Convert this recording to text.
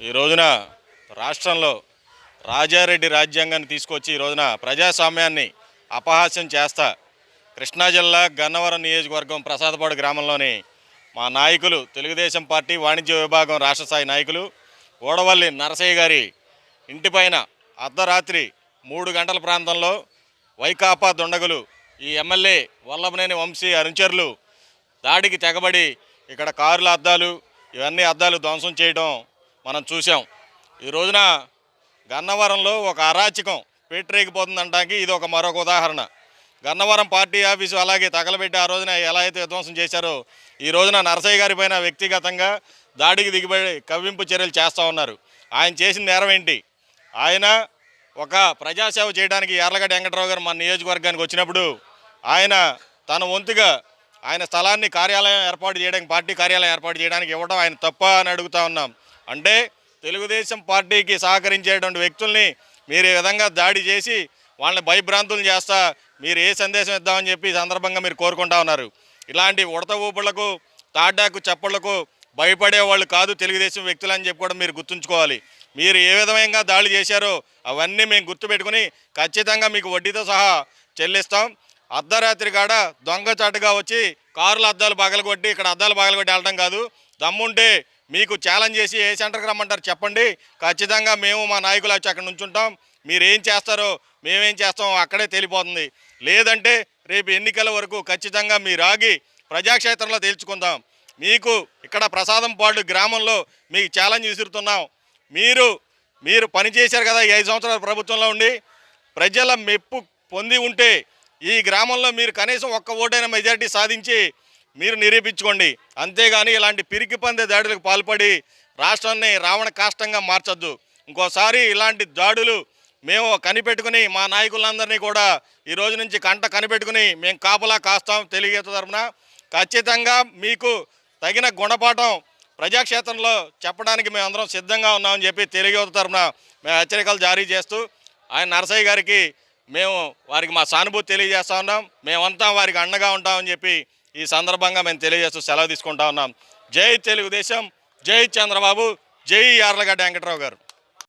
ఈ రోజున రాష్ట్రంలో రాజారెడ్డి రాజ్యాంగాన్ని తీసుకొచ్చి ఈ రోజున ప్రజాస్వామ్యాన్ని అపహాస్యం చేస్తా కృష్ణా జిల్లా గన్నవరం నియోజకవర్గం ప్రసాదపాడు గ్రామంలోని మా నాయకులు తెలుగుదేశం పార్టీ వాణిజ్య విభాగం రాష్ట్ర స్థాయి నాయకులు ఓడవల్లి నరసయ్య గారి ఇంటిపైన అర్ధరాత్రి మూడు గంటల ప్రాంతంలో వైకాపా దుండగులు ఈ ఎమ్మెల్యే వల్లభనేని వంశీ అనుచరులు దాడికి తెగబడి ఇక్కడ కారుల అద్దాలు ఇవన్నీ అద్దాలు ధ్వంసం చేయడం మనం చూసాం ఈ రోజున గన్నవరంలో ఒక అరాచకం పెట్టరేగిపోతుందంటానికి ఇది ఒక మరొక ఉదాహరణ. గన్నవరం పార్టీ ఆఫీసు అలాగే తగలబెట్టి ఆ రోజున ఎలా అయితే విధ్వంసం చేశారో ఈ రోజున నరసయ్య గారి పైన వ్యక్తిగతంగా దాడికి దిగిబడి కవ్వింపు చర్యలు చేస్తూ ఉన్నారు. ఆయన చేసిన నేరం ఏంటి? ఆయన ఒక ప్రజాసేవ చేయడానికి ఎర్లగడ్డ వెంకటరావు గారు మన నియోజకవర్గానికి వచ్చినప్పుడు ఆయన తన వంతుగా ఆయన స్థలాన్ని కార్యాలయం ఏర్పాటు చేయడానికి పార్టీ కార్యాలయం ఏర్పాటు చేయడానికి ఇవ్వడం ఆయన తప్ప అని అడుగుతా ఉన్నాం. అంటే తెలుగుదేశం పార్టీకి సహకరించేటువంటి వ్యక్తుల్ని మీరు ఈ విధంగా దాడి చేసి వాళ్ళని భయభ్రాంతులు చేస్తా మీరు ఏ సందేశం ఇద్దామని చెప్పి సందర్భంగా మీరు కోరుకుంటా ఉన్నారు. ఇలాంటి ఉడత ఊపులకు తాటాకు చప్పళ్ళకు భయపడే వాళ్ళు కాదు తెలుగుదేశం వ్యక్తులు అని చెప్పి కూడా మీరు గుర్తుంచుకోవాలి. మీరు ఏ విధంగా దాడి చేశారో అవన్నీ మేము గుర్తుపెట్టుకుని ఖచ్చితంగా మీకు వడ్డీతో సహా చెల్లిస్తాం. అర్ధరాత్రి కాడ దొంగచాటుగా వచ్చి కారుల అద్దాలు పగలగొట్టి ఇక్కడ అద్దాలు పగలగొట్టి వెళ్ళడం కాదు. దమ్ముంటే మీకు ఛాలెంజ్ చేసి ఏ సెంటర్కి రమ్మంటారు చెప్పండి. ఖచ్చితంగా మేము మా నాయకులు వచ్చి అక్కడ నుంచుంటాం. మీరు ఏం చేస్తారో మేమేం చేస్తామో అక్కడే తెలిపోతుంది. లేదంటే రేపు ఎన్నికల వరకు ఖచ్చితంగా మీరు ఆగి ప్రజాక్షేత్రంలో తేల్చుకుందాం. మీకు ఇక్కడ ప్రసాదంపాడు గ్రామంలో మీకు ఛాలెంజ్ విసురుతున్నాం. మీరు మీరు పనిచేశారు కదా ఐదు సంవత్సరాల ప్రభుత్వంలో ఉండి. ప్రజల మెప్పు పొంది ఉంటే ఈ గ్రామంలో మీరు కనీసం ఒక్క ఓటైన మెజారిటీ సాధించి మీరు నిరూపించుకోండి. అంతేగాని ఇలాంటి పిరికి పందే దాడులకు పాల్పడి రాష్ట్రాన్ని రావణ కాష్టంగా మార్చొద్దు. ఇంకోసారి ఇలాంటి దాడులు మేము కనిపెట్టుకుని మా నాయకులందరినీ కూడా ఈ రోజు నుంచి కంట కనిపెట్టుకుని మేము కాపలా కాస్తాం తెలియజేత తరఫున ఖచ్చితంగా మీకు తగిన గుణపాఠం ప్రజాక్షేత్రంలో చెప్పడానికి మేము అందరం సిద్ధంగా ఉన్నామని చెప్పి తెలియజేత తరఫున మేము హెచ్చరికలు జారీ చేస్తూ ఆయన నరసయ్య గారికి మేము వారికి మా సానుభూతి తెలియజేస్తా ఉన్నాం. మేమంతా వారికి అండగా ఉంటామని చెప్పి ఈ సందర్భంగా మేము తెలియజేస్తూ సెలవు తీసుకుంటా ఉన్నాం. జై తెలుగుదేశం జై చంద్రబాబు జై యార్లగడ్డ వెంకట్రావు గారు.